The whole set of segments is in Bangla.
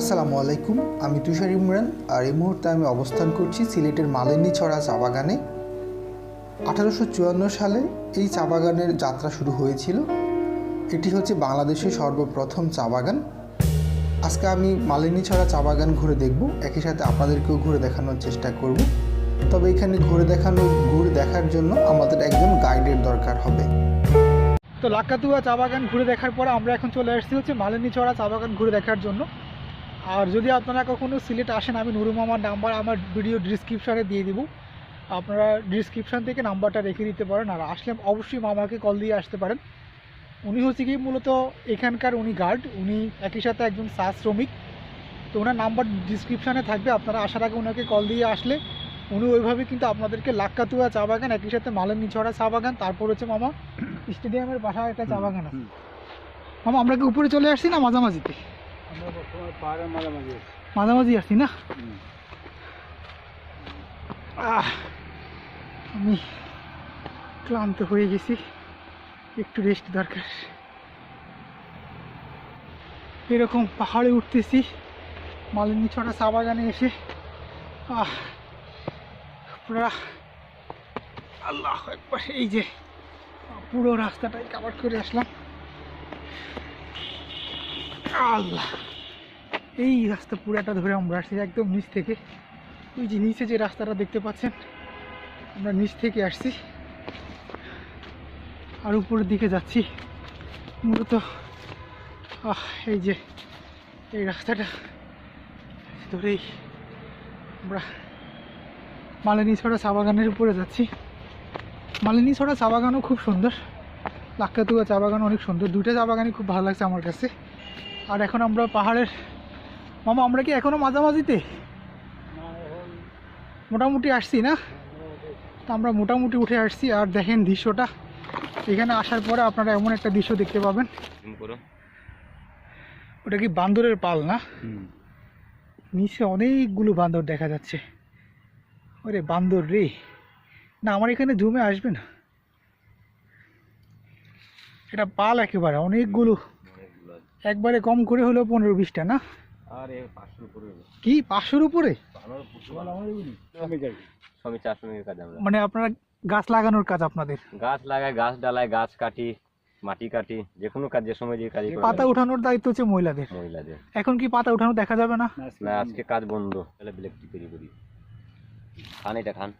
আসসালামু আলাইকুম, আমি তুষার ইমরান আর এই মুহূর্তে আমি অবস্থান করছি সিলেটের মালিনী ছড়া চা বাগানে। আঠারোশো চুয়ান্ন সালে এই চা বাগানের যাত্রা শুরু হয়েছিল। এটি হচ্ছে বাংলাদেশের সর্বপ্রথম চা বাগান। আজকে আমি মালিনী ছড়া চা বাগান ঘুরে দেখব, একই সাথে আপনাদেরকেও ঘুরে দেখানোর চেষ্টা করব। তবে এখানে ঘুরে দেখানো, ঘুরে দেখার জন্য আমাদের একজন গাইডের দরকার হবে। তো লাক্কাতুয়া চা বাগান ঘুরে দেখার পর আমরা এখন চলে আসছি হচ্ছে মালিনী চড়া চা বাগান ঘুরে দেখার জন্য। আর যদি আপনারা কখনো সিলেট আসেন আমি নুরু মামার নাম্বার আমার ভিডিও ডিসক্রিপশানে দিয়ে দিব। আপনারা ডিসক্রিপশান থেকে নাম্বারটা রেখে দিতে পারেন। আর আসলে অবশ্যই মামাকে কল দিয়ে আসতে পারেন। উনি হচ্ছে কি মূলত এখানকার উনি গার্ড উনি একই সাথে একজন চা শ্রমিক। তো ওনার নাম্বার ডিসক্রিপশানে থাকবে। আপনারা আসার আগে ওনাকে কল দিয়ে আসলে উনি ওইভাবে কিন্তু আপনাদেরকে লাক্কাতুয়া চা বাগান একই সাথে মালিনী ছড়া চা বাগান তারপর হচ্ছে মামা স্টেডিয়ামের পাশে একটা চা বাগান আছে। মামা আমরা কি উপরে চলে আসছি না মাঝামাঝিতে? মাঝামাঝি আসছি না? আমি ক্লান্ত হয়ে গেছি। একটু রেস্ট দরকার। এরকম পাহাড়ে উঠতেছি, মালিনী ছড়া চা বাগানে এসে। আহ আল্লাহ একবার এই যে পুরো রাস্তাটাই কাভার করে আসলাম। আল্লাহ। এই রাস্তা পুরাটা ধরে আমরা আসছি একদম নিচ থেকে। ওই যে নিচে যে রাস্তাটা দেখতে পাচ্ছেন, আমরা নিচ থেকে আসছি। আর উপরের দিকে যাচ্ছি। মূলত এই যে, এই রাস্তাটা ধরেই আমরা মালিনী ছড়া চা বাগানের উপরে যাচ্ছি। মালিনী ছড়া চা বাগানও খুব সুন্দর। লাক্কাতুয়া চা বাগান অনেক সুন্দর। দুইটা চা বাগানই খুব ভালো লাগছে আমার কাছে। আর এখন আমরা পাহাড়ের মামা আমরা কি এখনও মাঝামাঝিতে? মোটামুটি আসছি না? তো আমরা মোটামুটি উঠে আসছি আর দেখেন দৃশ্যটা। এখানে আসার পরে আপনারা এমন একটা দৃশ্য দেখতে পাবেন। ওটা কি বান্দরের পাল না? নিচে অনেকগুলো বান্দর দেখা যাচ্ছে। ওরে বান্দর রে। না আমার এখানে জমে আসবে না। এটা পাল একেবারে অনেকগুলো। একবারে কম করে হলেও পনেরো বিশটা না? আরে পাঁচশোর উপরে হলো। কি পাঁচশোর উপরে? কাজ আমরা। মানে আপনারা গাছ লাগানোর কাজ আপনাদের? গাছ লাগায় গাছ ডালায় গাছ কাটি মাটি কাটি যে কোনো কাজ যে সময় যে কাজ পাতা উঠানোর দায়িত্ব হচ্ছে মহিলাদের। মহিলাদের। এখন কি পাতা উঠানো দেখা যাবে না? না, আজকে কাজ বন্ধ। তাহলে ব্ল্যাক টি তৈরি করি। খান এটা খান।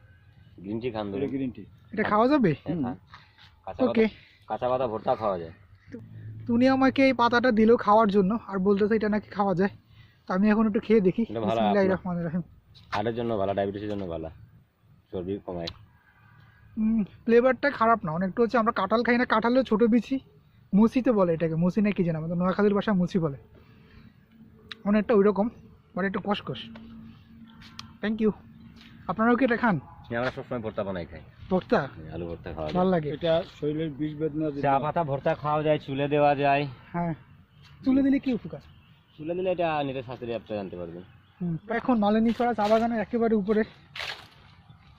গ্রিন টি খান ধরে গ্রিন টি। এটা খাওয়া যাবে? হ্যাঁ, কাঁচা ওকে কাঁচা পাতা ভর্তা খাওয়া যায়। তুমি আমাকে এই পাতাটা দিলো খাওয়ার জন্য আর বলতেছে এটা নাকি খাওয়া যায়। তো আমি এখন একটু খেয়ে দেখি। বিসমিল্লাহির রহমানির রহিম। হার্টের জন্য ভালো ডায়াবেটিসের জন্য ভালো চর্বি কমায়। ফ্লেভারটা খারাপ না অনেকটা হচ্ছে আমরা কাঁঠাল খাই না কাঁঠালেও ছোটো বিচি মুসি তো বলে এটাকে মুসি না কি জানা আমাদের নোয়াখালীর ভাষায় মুসি বলে। অনেকটা ওই রকম বাট একটু কষকস থ্যাংক ইউ আপনারাও কি এটা খান? আমরা সবসময় ভর্তা বানাই খাই। ভর্তা? আলু ভর্তা খাওয়া ভালো লাগে। এটা শরীরের বিষ বেদনা চা পাতা ভর্তা খাওয়া যায় চুলে দেওয়া যায়। হ্যাঁ। তুলে দিলে কি উপকার? চুলে দিলে এটা নিজের স্বাস্থ্যের আপনি জানতে পারবেন এখন মালিনী ছড়া চা বাগানের একেবারে উপরে।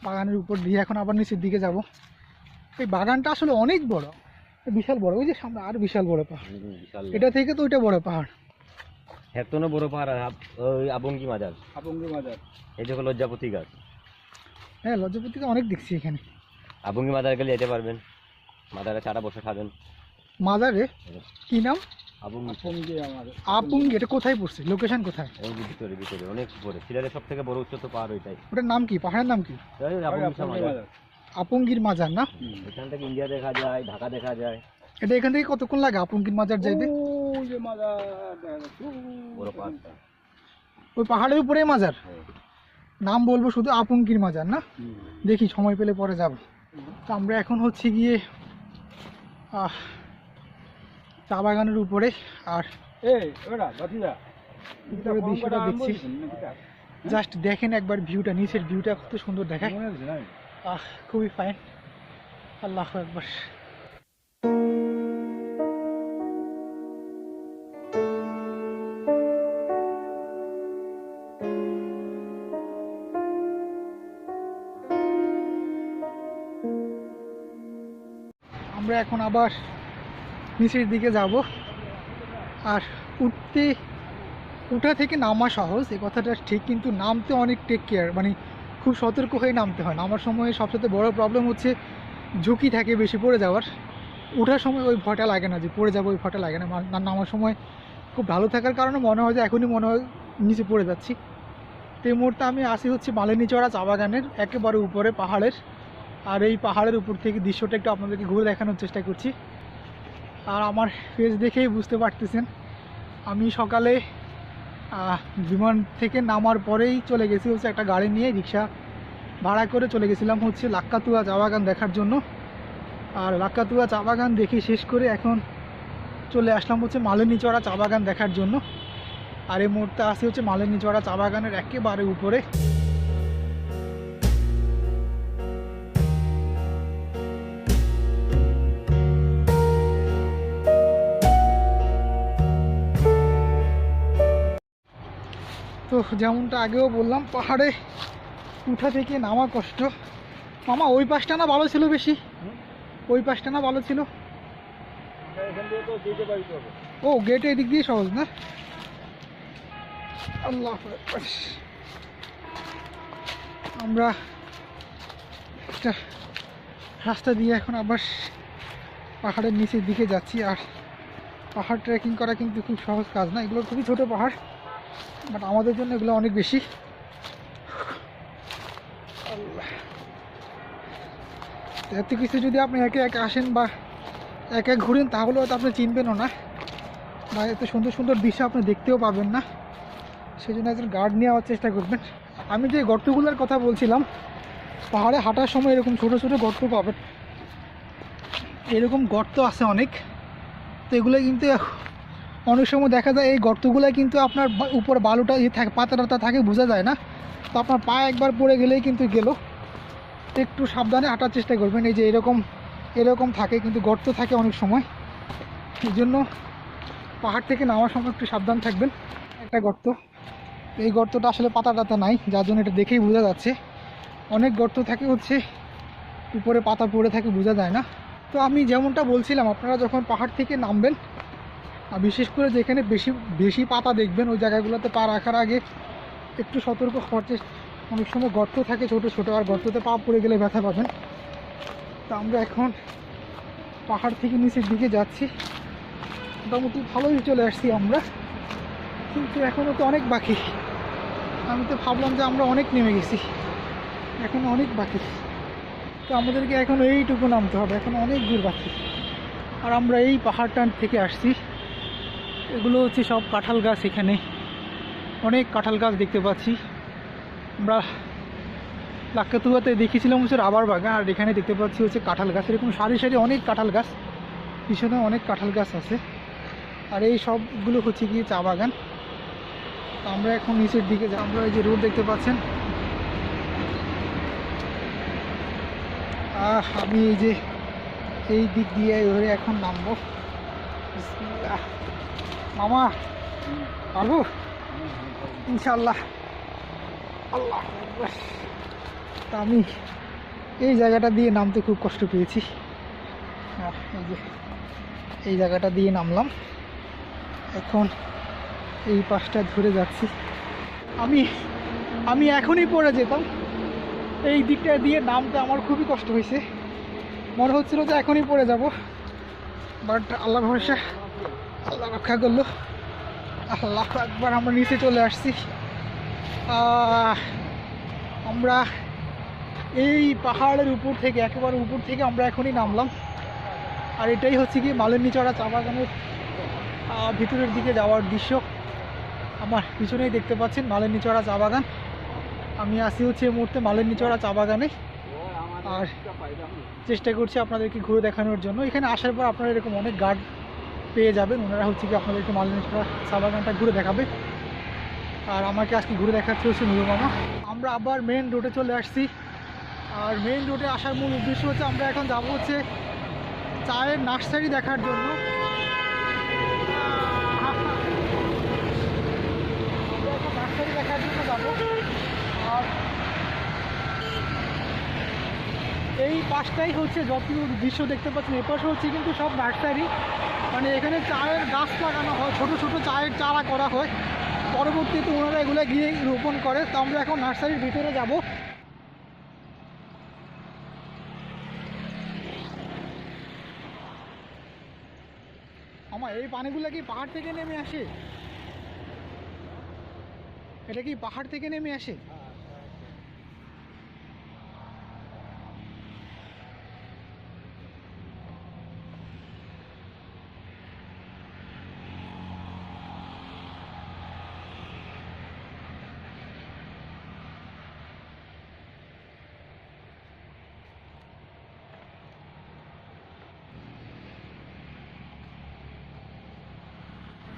বাগানের উপর দিয়ে এখন আবার নিচের দিকে যাব। এই বাগানটা আসলে অনেক বড়। বিশাল বড় ওই যে সামনে আর বিশাল বড় পাহাড়। এটা থেকে তো ওইটা বড় পাহাড়। হেতনো বড় পাহাড় আর ওই আবঙ্গি মাজার। আপঙ্গি মাজার। এই যখন লজ্জাপতি গাছ। হ্যাঁ লজ্জাপতিতে অনেক দেখছি এখানে। আবঙ্গি মাজার গেলে যেতে পারবেন? মাজারে চারা বসে খাবেন। মাজারে কি নাম? আবঙ্গি। আপুঙ্গি এটা কোথায় পড়ছে? লোকেশন কোথায়? এই যে ভিতরে ভিতরে অনেক উপরে। সিলেটের সব থেকে বড় উচ্চত পাহাড় ওইটাই। ওটার নাম কি? পাহাড়ের নাম কি? আবঙ্গি। আপুঙ্গির মাজার। না? এখান থেকে ইন্ডিয়া দেখা যায় ঢাকা দেখা যায়। এটা এখান থেকে কতক্ষণ লাগে আপুঙ্গির মাজার যাইতে? ওই পাহাড়ের উপরে মাজার? হ্যাঁ। নাম বলব শুধু আপুঙ্গির মাজার না? দেখি সময় পেলে পরে যাব। তো আমরা এখন হচ্ছে গিয়ে আহ, চা বাগানের উপরে আর উপরে দৃশ্যটা দেখছি? জাস্ট দেখেন একবার ভিউটা নিচের ভিউটা কত সুন্দর দেখায়। খুবই ফাইন। আল্লাহ একবার এখন আবার নিচের দিকে যাব। আর উঠতে, উঠা থেকে নামা সহজ, এ কথাটা ঠিক, কিন্তু নামতে অনেক টেক কেয়ার মানে খুব সতর্ক হয়ে নামতে হয় নামার সময় সবচেয়ে বড় প্রবলেম হচ্ছে ঝুঁকি থাকে বেশি পড়ে যাওয়ার। ওঠার সময় ওই ভয়টা লাগে না যে পড়ে যাব, ওই ভয়টা লাগে না। নামার সময় খুব ভালো থাকার কারণে মনে হয় যে এখনই মনে হয় নিচে পড়ে যাচ্ছি। তো এই মুহূর্তে আমি আসি হচ্ছে মালিনী চড়া চা বাগানের, একেবারে উপরে পাহাড়ের। আর এই পাহাড়ের উপর থেকে দৃশ্যটা একটু আপনাদেরকে ঘুরে দেখানোর চেষ্টা করছি। আর আমার ফেস দেখেই বুঝতে পারতেছেন, আমি সকালে বিমান থেকে নামার পরেই চলে গেছি হচ্ছে একটা গাড়ি নিয়ে রিক্সা ভাড়া করে চলে গেছিলাম হচ্ছে লাক্কাতুয়া চা বাগান দেখার জন্য। আর লাক্কাতুয়া চা বাগান দেখে শেষ করে এখন চলে আসলাম হচ্ছে মালিনী চড়া চা বাগান দেখার জন্য। আর এই মুহূর্তে আসি হচ্ছে মালিনী চড়া চা বাগানের একেবারে উপরে। তো যেমনটা আগেও বললাম, পাহাড়ে উঠা থেকে নামা কষ্ট। মামা, ওই পাশটা না ভালো ছিল বেশি? ওই পাশটা না ভালো ছিল। ও, গেটে এদিক দিয়ে সহজ না? আল্লাহ। আমরা একটা রাস্তা দিয়ে এখন আবার পাহাড়ের নিচের দিকে যাচ্ছি। আর পাহাড় ট্রেকিং করা কিন্তু খুব সহজ কাজ না। এগুলো খুবই ছোট পাহাড়। বাট আমাদের জন্য এগুলো অনেক বেশি। এত কিছু যদি আপনি একে একে আসেন বা একে এক ঘুরেন, তাহলে হয়তো আপনি চিনবেনও না। বা এত সুন্দর সুন্দর দৃশ্য আপনি দেখতেও পাবেন না। সেই জন্য একজন গার্ড নিয়ে আওয়ার চেষ্টা করবেন। আমি যে গর্তগুলোর কথা বলছিলাম, পাহাড়ে হাঁটার সময় এরকম ছোটো ছোটো গর্ত পাবেন। এরকম গর্ত আছে অনেক। তো এগুলো কিন্তু অনেক সময় দেখা যায় এই গর্তগুলো কিন্তু আপনার উপর বালুটা ইয়ে থাকে পাতা টাতা থাকে, বোঝা যায় না। তো আপনার পা একবার পড়ে গেলেই কিন্তু গেল। একটু সাবধানে হাঁটার চেষ্টা করবেন। এই যে এরকম এরকম থাকে কিন্তু, গর্ত থাকে অনেক সময়। এই জন্য পাহাড় থেকে নামার সময় একটু সাবধান থাকবেন। একটা গর্ত। এই গর্তটা আসলে পাতা টাতা নাই, যার জন্য এটা দেখেই বোঝা যাচ্ছে। অনেক গর্ত থাকে হচ্ছে, উপরে পাতা পড়ে থাকে, বোঝা যায় না। তো আমি যেমনটা বলছিলাম, আপনারা যখন পাহাড় থেকে নামবেন বিশেষ করে যেখানে বেশি বেশি পাতা দেখবেন, ওই জায়গাগুলোতে পা রাখার আগে একটু সতর্ক চেষ্টা, অনেক সময় গর্ত থাকে ছোট ছোট, আর গর্ততে পা পড়ে গেলে ব্যথা পাবেন। তো আমরা এখন পাহাড় থেকে নিচের দিকে যাচ্ছি। মোটামুটি ভালোই চলে আসছি আমরা, কিন্তু এখনও তো অনেক বাকি। আমি তো ভাবলাম যে আমরা অনেক নেমে গেছি, এখন অনেক বাকি। তো আমাদেরকে এখন এইটুকু নামতে হবে, এখন অনেক দূর বাকি। আর আমরা এই পাহাড়টান থেকে আসছি। এগুলো হচ্ছে সব কাঁঠাল গাছ এখানে। অনেক কাঁঠাল গাছ দেখতে পাচ্ছি। আমরা লাক্কাতুয়াতে দেখেছিলাম হচ্ছে রাবার বাগান আর এখানে দেখতে পাচ্ছি হচ্ছে কাঁঠাল গাছ। এরকম সারি সারি অনেক কাঁঠাল গাছ পিছনে অনেক কাঁঠাল গাছ আছে। আর এই সবগুলো হচ্ছে গিয়ে চা বাগান। আমরা এখন নিচের দিকে যা- আমরা এই যে রোড দেখতে পাচ্ছেন। আহ, আমি এই যে এই দিক দিয়ে ধরে এখন নামবো। মামা পারব ইনশাল্লাহ আল্লাহ। তা আমি এই জায়গাটা দিয়ে নামতে খুব কষ্ট পেয়েছি। এই যে এই জায়গাটা দিয়ে নামলাম। এখন এই পাশটা ধরে যাচ্ছি। আমি আমি এখনই পড়ে যেতাম। এই দিকটা দিয়ে নামতে আমার খুবই কষ্ট হয়েছে। মনে হচ্ছিল যে এখনই পড়ে যাব। বাট আল্লাহ ভরসা। আল্লাহ রক্ষা করল। আল্লাহ একবার আমরা নিচে চলে আসছি। আমরা এই পাহাড়ের উপর থেকে, একেবারে উপর থেকে আমরা এখনই নামলাম। আর এটাই হচ্ছে কি মালিনী চড়া চা বাগানের ভিতরের দিকে যাওয়ার দৃশ্য। আমার পিছনেই দেখতে পাচ্ছেন মালিনী চড়া চা বাগান। আমি আসি হচ্ছে এই মুহূর্তে মালিনী চড়া চা বাগানে। আর চেষ্টা করছি আপনাদেরকে ঘুরে দেখানোর জন্য। এখানে আসার পর আপনারা এরকম অনেক গার্ড পেয়ে যাবেন। ওনারা হচ্ছে কি আপনাদেরকে মালিনী চড়া চা বাগানটা ঘুরে দেখাবে। আর আমাকে আজকে ঘুরে দেখাচ্ছে হচ্ছে নুরু মামা। আমরা আবার মেন রোডে চলে আসছি। আর মেন রোডে আসার মূল উদ্দেশ্য হচ্ছে আমরা এখন যাব হচ্ছে চায়ের নার্সারি দেখার জন্য। নার্সারি দেখার জন্য যাব। আর এই পাশটাই হচ্ছে যত দৃশ্য দেখতে পাচ্ছেন এ পাশে হচ্ছে কিন্তু সব নার্সারি মানে এখানে চায়ের গাছ লাগানো হয়, ছোট ছোট চায়ের চারা করা হয়। পরবর্তীতে ওনারা এগুলো গিয়ে রোপণ করে। তো আমরা এখন নার্সারির ভিতরে যাব। আমার এই পানিগুলো কি পাহাড় থেকে নেমে আসে? এটা কি পাহাড় থেকে নেমে আসে?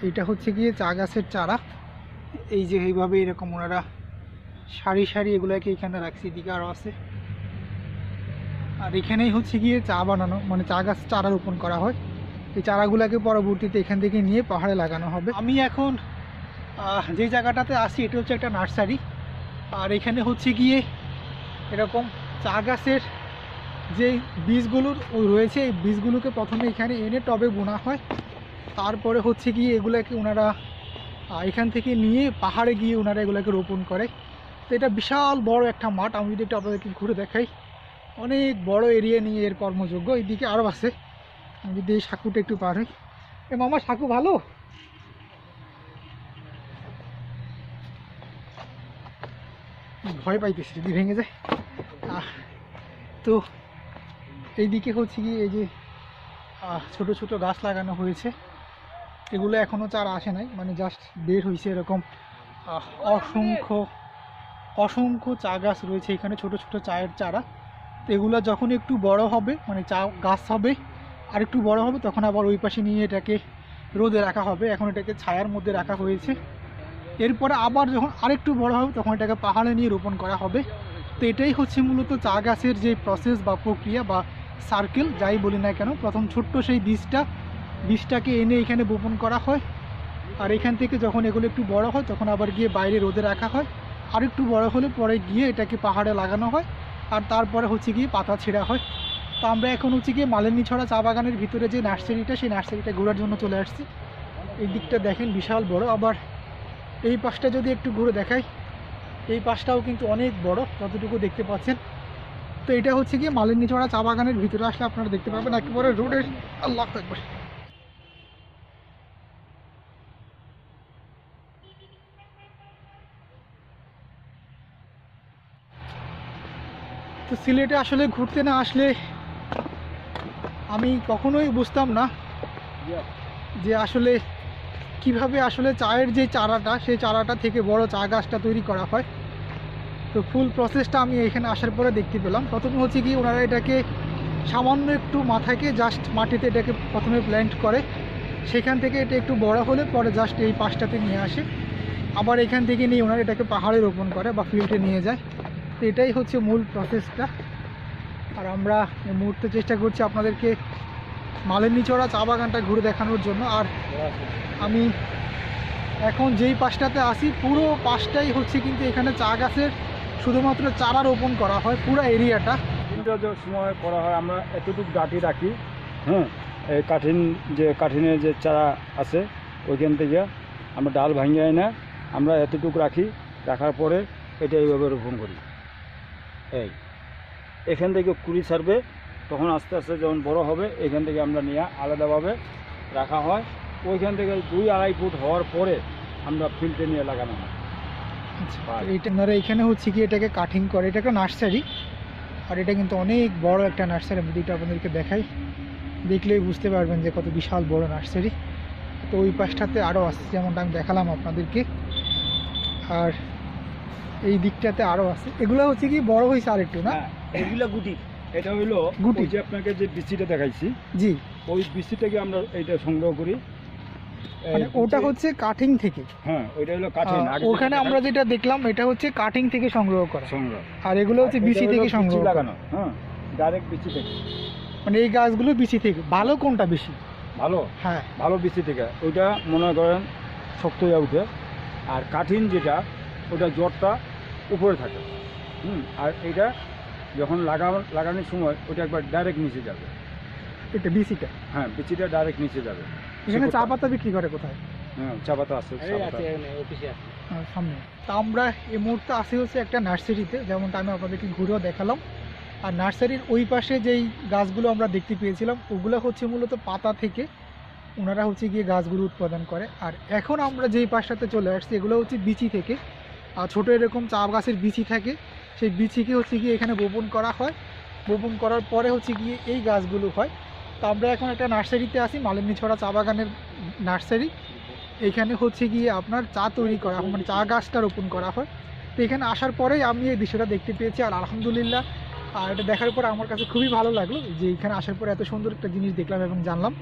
এটা হচ্ছে গিয়ে চা গাছের চারা। এই যে এইভাবে এরকম ওনারা সারি সারি এগুলোকে এখানে রাখছে, এদিকে আরও আছে। আর এখানেই হচ্ছে গিয়ে চা বানানো মানে চা গাছ চারা রোপণ করা হয়। এই চারাগুলোকে পরবর্তীতে এখান থেকে নিয়ে পাহাড়ে লাগানো হবে। আমি এখন যে জায়গাটাতে আসি এটা হচ্ছে একটা নার্সারি। আর এখানে হচ্ছে গিয়ে এরকম চা গাছের যে বীজগুলোর রয়েছে, এই বীজগুলোকে প্রথমে এখানে এনে টবে বোনা হয়। তারপরে হচ্ছে গিয়ে এগুলোকে ওনারা এখান থেকে নিয়ে পাহাড়ে গিয়ে ওনারা এগুলোকে রোপণ করে। তো এটা বিশাল বড় একটা মাঠ। আমি যদি একটু আপনাদেরকে ঘুরে দেখাই, অনেক বড় এরিয়া নিয়ে এর কর্মযোগ্য। এইদিকে আরও আছে। আমি যদি এই সাঁকুটা একটু পার হই। এ মামা, সাঁকু ভালো? ভয় পাইতেছি, যদি ভেঙে যায়। তো এইদিকে হচ্ছে কি এই যে ছোট ছোট গাছ লাগানো হয়েছে। এগুলো এখনও চারা আসে নাই। মানে জাস্ট বের হয়েছে এরকম। অসংখ্য অসংখ্য চা গাছ রয়েছে এখানে, ছোট ছোট চায়ের চারা। তো এগুলো যখন একটু বড় হবে মানে চা গাছ হবে, আর একটু বড় হবে, তখন আবার ওই পাশে নিয়ে এটাকে রোদে রাখা হবে। এখন এটাকে ছায়ার মধ্যে রাখা হয়েছে। এরপরে আবার যখন আরেকটু বড় হবে, তখন এটাকে পাহাড়ে নিয়ে রোপণ করা হবে। তো এটাই হচ্ছে মূলত চা গাছের যে প্রসেস বা প্রক্রিয়া বা সার্কেল যাই বলি না কেন, প্রথম ছোট্ট সেই বীজটা বীজটাকে এনে এখানে বপন করা হয়। আর এখান থেকে যখন এগুলো একটু বড় হয়, তখন আবার গিয়ে বাইরে রোদে রাখা হয়। আর একটু বড় হলে পরে গিয়ে এটাকে পাহাড়ে লাগানো হয়। আর তারপরে হচ্ছে গিয়ে পাতা ছেঁড়া হয়। তো আমরা এখন হচ্ছে গিয়ে মালিনী ছড়া চা বাগানের ভিতরে যে নার্সারিটা, সেই নার্সারিটা ঘোরার জন্য চলে আসছি। এই দিকটা দেখেন বিশাল বড়। আবার এই পাশটা যদি একটু ঘুরে দেখাই, এই পাশটাও কিন্তু অনেক বড়, যতটুকু দেখতে পাচ্ছেন। তো এটা হচ্ছে গিয়ে মালিনী ছড়া চা বাগানের ভিতরে আসলে আপনারা দেখতে পাবেন। একেবারে রোডের আল্লাহ একবার তো সিলেটে আসলে ঘুরতে না আসলে আমি কখনোই বুঝতাম না যে আসলে কীভাবে আসলে চায়ের যে চারাটা, সেই চারাটা থেকে বড় চা গাছটা তৈরি করা হয়। তো ফুল প্রসেসটা আমি এখানে আসার পরে দেখতে পেলাম। প্রথমে হচ্ছে কি ওনারা এটাকে সামান্য একটু মাথাকে জাস্ট মাটিতে এটাকে প্রথমে প্ল্যান্ট করে। সেখান থেকে এটা একটু বড় হলে পরে জাস্ট এই পাশটাতে নিয়ে আসে। আবার এখান থেকে নিয়ে ওনারা এটাকে পাহাড়ে রোপণ করে বা ফিল্ডে নিয়ে যায়। তো এটাই হচ্ছে মূল প্রসেসটা আর আমরা এই মুহূর্তে চেষ্টা করছি আপনাদেরকে মালিনী চড়া চা বাগানটা ঘুরে দেখানোর জন্য। আর আমি এখন যেই পাশটাতে আসি পুরো পাশটাই হচ্ছে কিন্তু এখানে চা গাছের শুধুমাত্র চারা রোপণ করা হয়, পুরো এরিয়াটা সময় করা হয়, আমরা এতটুকু ডাটি রাখি হ্যাঁ? এই কাঠিন যে কাঠিনের যে চারা আছে, ওইখান থেকে আমরা ডাল ভাঙিয়ে না আমরা এতটুকু রাখি, রাখার পরে এটা এইভাবে রোপণ করি। এই এখান থেকে কুড়ি ছাড়বে তখন আস্তে আস্তে যখন বড় হবে এখান থেকে আমরা নিয়ে আলাদাভাবে রাখা হয়। ওইখান থেকে দুই আড়াই ফুট হওয়ার পরে আমরা ফিল্ডে নিয়ে লাগানো হয়। আচ্ছা, এইটা ওনারা এখানে হচ্ছে কি এটাকে কাটিং করে এটা একটা নার্সারি আর এটা কিন্তু অনেক বড় একটা নার্সারি আমি দুইটা আপনাদেরকে দেখাই। দেখলেই বুঝতে পারবেন যে কত বিশাল বড় নার্সারি তো ওই পাশটাতে আরও আছে যেমনটা আমি দেখালাম আপনাদেরকে। আর এই দিকটাতে আরও আছে। এগুলো হচ্ছে কি বড় হয়েছে আর একটু না এগুলো গুটি। এটা হইল গুটি। যে আপনাকে যে বিচিটা দেখাইছি জি। ওই বিচি থেকে আমরা এটা সংগ্রহ করি? মানে ওটা হচ্ছে কাটিং থেকে। হ্যাঁ ওইটা হলো আহ, ওখানে আমরা যেটা দেখলাম এটা হচ্ছে কাটিং থেকে সংগ্রহ করা। সংগ্রহ। আর এগুলো হচ্ছে বিচি থেকে সংগ্রহ লাগানো। হ্যাঁ ডাইরেক্ট বিচি থেকে। মানে এই গাছগুলো বিচি থেকে। ভালো কোনটা বেশি? ভালো? হ্যাঁ। ভালো বিচি থেকে। ওইটা মনে করেন শক্ত হয়ে উঠে। আর কাঠিন যেটা ওটা জ্বরটা উপরে থাকে। হুম। আর এটা যখন লাগানো লাগানোর সময় ওটা একবার ডাইরেক্ট নিচে যাবে। এটা বিচিটা? হ্যাঁ বিচিটা ডাইরেক্ট নিচে যাবে। এখানে চা পাতা বিক্রি করে কোথায়? হ্যাঁ চা পাতা আছে চা পাতা। আহ, সামনে। তা আমরা এই মুহূর্তে আসি হচ্ছে একটা নার্সারিতে যেমনটা আমি আপনাদেরকে ঘুরেও দেখালাম। আর নার্সারির ওই পাশে যেই গাছগুলো আমরা দেখতে পেয়েছিলাম ওগুলো হচ্ছে মূলত পাতা থেকে ওনারা হচ্ছে গিয়ে গাছগুলো উৎপাদন করে। আর এখন আমরা যেই পাশটাতে চলে আসছি এগুলো হচ্ছে বিচি থেকে। ছোটো এরকম চা গাছের বিচি থাকে, সেই বিচিকে হচ্ছে গিয়ে এখানে বপন করা হয়। বপন করার পরে হচ্ছে গিয়ে এই গাছগুলো হয়। তো আমরা এখন একটা নার্সারিতে আসি মালিনী ছড়া চা বাগানের নার্সারি। এখানে হচ্ছে গিয়ে আপনার চা তৈরি করা মানে চা গাছটা রোপণ করা হয়। তো এখানে আসার পরেই আমি এই দৃশ্যটা দেখতে পেয়েছি, আর আলহামদুলিল্লাহ। আর এটা দেখার পর আমার কাছে খুবই ভালো লাগল যে এখানে আসার পর এত সুন্দর একটা জিনিস দেখলাম এবং জানলাম।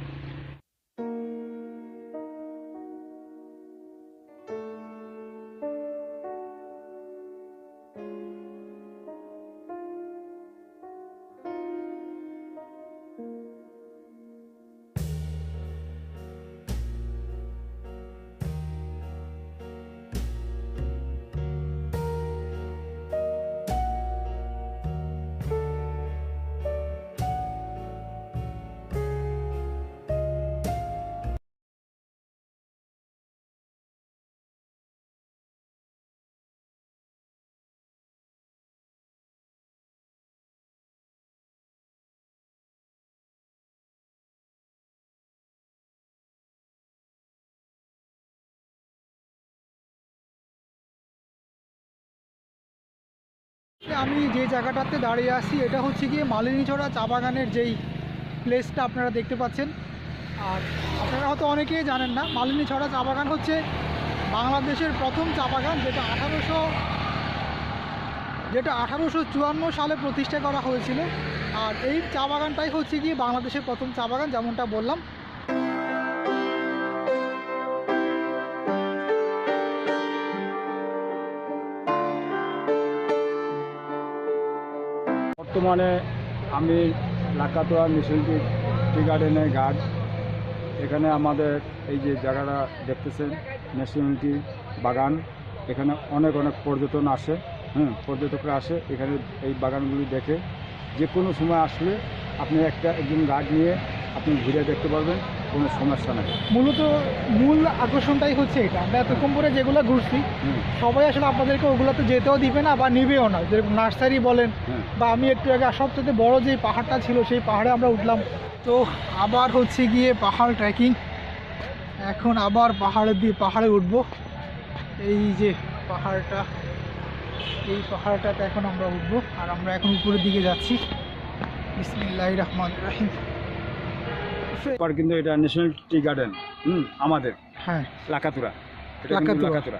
আমি যে জায়গাটাতে দাঁড়িয়ে আছি, এটা হচ্ছে গিয়ে মালিনীছড়া চা বাগানের যেই প্লেসটা আপনারা দেখতে পাচ্ছেন। আর আপনারা হয়তো অনেকেই জানেন না মালিনীছড়া চা বাগান হচ্ছে বাংলাদেশের প্রথম চা বাগান যেটা আঠারোশো যেটা আঠারোশো চুয়ান্ন সালে প্রতিষ্ঠা করা হয়েছিল। আর এই চা বাগানটাই হচ্ছে গিয়ে বাংলাদেশের প্রথম চা বাগান, যেমনটা বললাম। বর্তমানে আমি লাকাতোয়া মিশন টি গার্ডেনে গার্ড। এখানে আমাদের এই যে জায়গাটা দেখতেছেন ন্যাশনালিটি বাগান। এখানে অনেক অনেক পর্যটন আসে, হুম, পর্যটকরা আসে। এখানে এই বাগানগুলি দেখে যে কোনো সময় আসলে আপনি একটা একজন গার্ড নিয়ে আপনি ঘুরে দেখতে পারবেন। কোনো সমস্যা নেই। মূলত মূল আকর্ষণটাই হচ্ছে এটা। আমরা এতক্ষণ পরে যেগুলো ঘুরছি সবাই আসলে আপনাদেরকে ওগুলোতে যেতেও দিবে না বা নিবেও না। যেরকম নার্সারি বলেন বা আমি একটু আগে সবচেয়ে বড় যে পাহাড়টা ছিল সেই পাহাড়ে আমরা উঠলাম। তো আবার হচ্ছে গিয়ে পাহাড় ট্রেকিং এখন আবার পাহাড়ের দিয়ে পাহাড়ে উঠব। এই যে পাহাড়টা এই পাহাড়টাতে এখন আমরা উঠবো। আর আমরা এখন উপরের দিকে যাচ্ছি। বিসমিল্লাহ রহমান রাহিম। এবার কিন্তু এটা ন্যাশনাল টি গার্ডেন হুম আমাদের হ্যাঁ। লাকাতুরা। এটা কিন্তু লাকাতুরা। লাকাতুরা।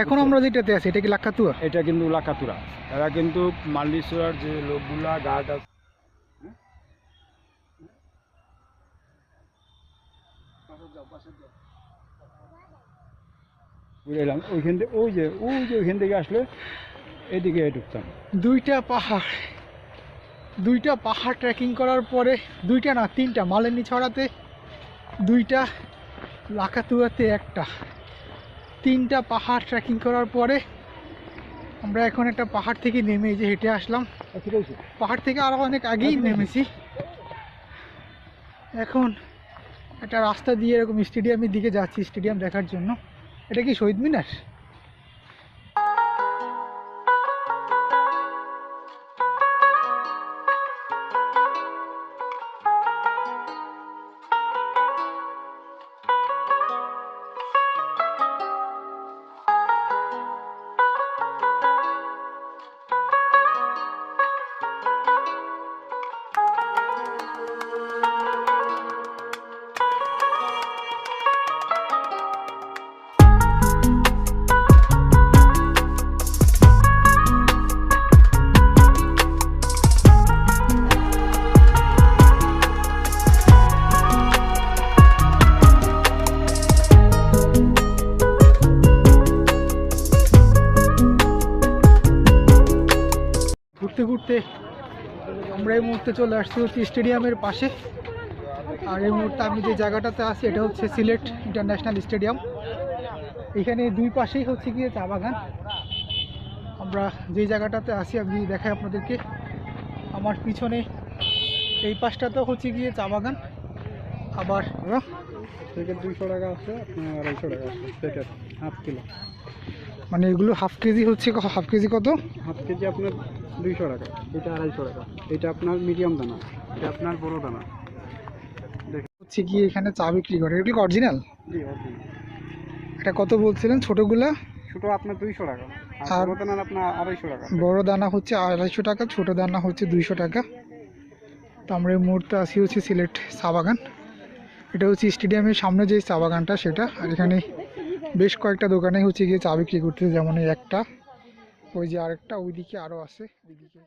এখন আমরা যেটাতে আছি এটা কি লাক্কাতুয়া এটা কিন্তু লাকাতুরা। এরা কিন্তু মাল্লিশ্বরার যে লোকগুলা গার্ড আছে। বুঝে এলাম? ওইখান থেকে ওই যে ওই যে ওইখান থেকে আসলে এদিকে ঢুকতাম। দুইটা পাহাড়। দুইটা পাহাড় ট্রেকিং করার পরে, দুইটা না, তিনটা মালেনি ছড়াতে, দুইটা লাকাতুয়াতে একটা। তিনটা পাহাড় ট্রেকিং করার পরে আমরা এখন একটা পাহাড় থেকে নেমে যে হেঁটে আসলাম। পাহাড় থেকে আরও অনেক আগেই নেমেছি। এখন একটা রাস্তা দিয়ে এরকম স্টেডিয়ামের দিকে যাচ্ছি স্টেডিয়াম দেখার জন্য। এটা কি শহীদ মিনার? মুহূর্তে চলে আসছি হচ্ছে স্টেডিয়ামের পাশে। আর এই মুহূর্তে আমি যে জায়গাটাতে আছি এটা হচ্ছে সিলেট ইন্টারন্যাশনাল স্টেডিয়াম। এখানে দুই পাশেই হচ্ছে গিয়ে চা বাগান। আমরা যেই জায়গাটাতে আসি আমি দেখাই আপনাদেরকে। আমার পিছনে এই পাশটাতেও হচ্ছে গিয়ে চা বাগান। আবার প্যাকেট দুইশো টাকা আছে আড়াইশো টাকা আছে প্যাকেট হাফ কিলো। মানে এগুলো হাফ কেজি হচ্ছে হাফ কেজি কত? হাফ কেজি আপনার দুইশো টাকা এটা আড়াইশো টাকা। এটা আপনার মিডিয়াম দানা এটা আপনার বড় দানা। হচ্ছে কি এখানে চা বিক্রি করে? এগুলো অরিজিনাল এটা কত বলছিলেন? ছোটোগুলা? ছোটো আপনার দুইশো টাকা আর- বড় দানা আপনার আড়াইশো টাকা। বড় দানা হচ্ছে আড়াইশো টাকা ছোট দানা হচ্ছে দুইশো টাকা। তো আমরা এই মুহূর্তে আসি হচ্ছে সিলেট চা বাগান। এটা হচ্ছে স্টেডিয়ামের সামনে যে চা বাগানটা সেটা। আর এখানে বেশ কয়েকটা দোকানে হচ্ছে গিয়ে চা বিক্রি করতেছে যেমন এই একটা। ওই যে আরেকটা ওইদিকে আরও আছে ওইদিকে।